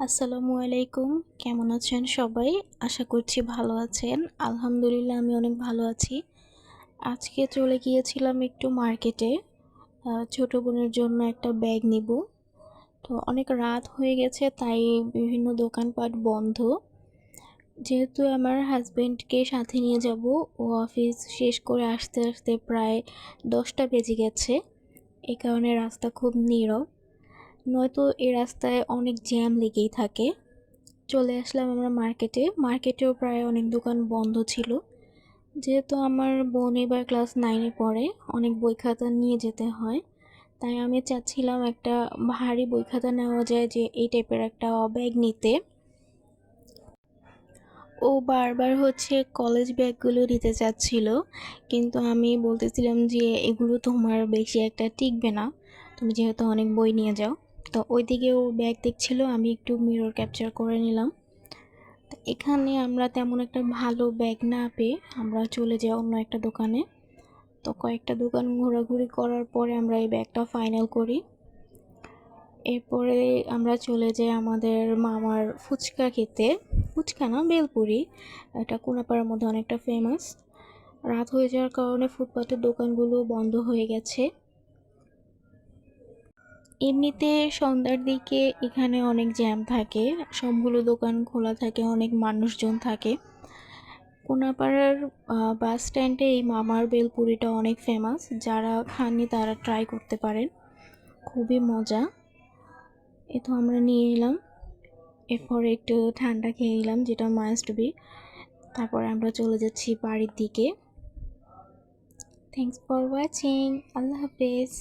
আসসালামু আলাইকুম। কেমন আছেন সবাই? আশা করছি ভালো আছেন। আলহামদুলিল্লাহ, আমি অনেক ভালো আছি। আজকে চলে গিয়েছিলাম একটু মার্কেটে। ছোট বোনের জন্য একটা ব্যাগ নিব। তো অনেক রাত হয়ে গেছে, তাই বিভিন্ন দোকানপাট বন্ধ। যেহেতু আমার হাজবেন্ডকে সাথে নিয়ে যাব, ও অফিস শেষ করে আসতে আসতে প্রায় দশটা বেজে গেছে। এই কারণে রাস্তা খুব নীরব। নয়তো এ রাস্তায় অনেক জ্যাম লেগেই থাকে। চলে আসলাম আমরা মার্কেটে। মার্কেটেও প্রায় অনেক দোকান বন্ধ ছিল। যেহেতু আমার বোন এবার ক্লাস নাইনে পড়ে, অনেক বই খাতা নিয়ে যেতে হয়। তাই আমি চাচ্ছিলাম একটা ভারী বই খাতা নেওয়া যায় যে এই টাইপের একটা ব্যাগ নিতে। ও বারবার হচ্ছে কলেজ ব্যাগগুলো নিতে চাচ্ছিল। কিন্তু আমি বলতেছিলাম যে এগুলো তোমার বেশি একটা টিকবে না। তুমি যেহেতু অনেক বই নিয়ে যাও। তো ওইদিকে ও ব্যাগ দেখছিল, আমি একটু মিরর ক্যাপচার করে নিলাম। তো এখানে আমরা তেমন একটা ভালো ব্যাগ না পেয়ে আমরা চলে যাই অন্য একটা দোকানে। তো কয়েকটা দোকান ঘোরাঘুরি করার পরে আমরা এই ব্যাগটা ফাইনাল করি। এরপরে আমরা চলে যাই আমাদের মামার ফুচকা খেতে। ফুচকা না, বেলপুরি, এটা কোনাপাড়ার মধ্যে অনেকটা ফেমাস রাত হয়ে যাওয়ার কারণে ফুটপাতের দোকানগুলো বন্ধ হয়ে গেছে। এমনিতে সন্ধ্যার দিকে এখানে অনেক জ্যাম থাকে, সবগুলো দোকান খোলা থাকে, অনেক মানুষজন থাকে। কোনাপাড়ার বাস স্ট্যান্ডে এই মামার বেলপুরিটা অনেক ফেমাস যারা খাননি তারা ট্রাই করতে পারেন। খুবই মজা। এ তো আমরা নিয়ে নিলাম এরপরে একটু ঠান্ডা খেয়ে নিলাম, যেটা মাস্ট বি তারপরে আমরা চলে যাচ্ছি বাড়ির দিকে। থ্যাংকস ফর ওয়াচিং আল্লাহ হাফেজ।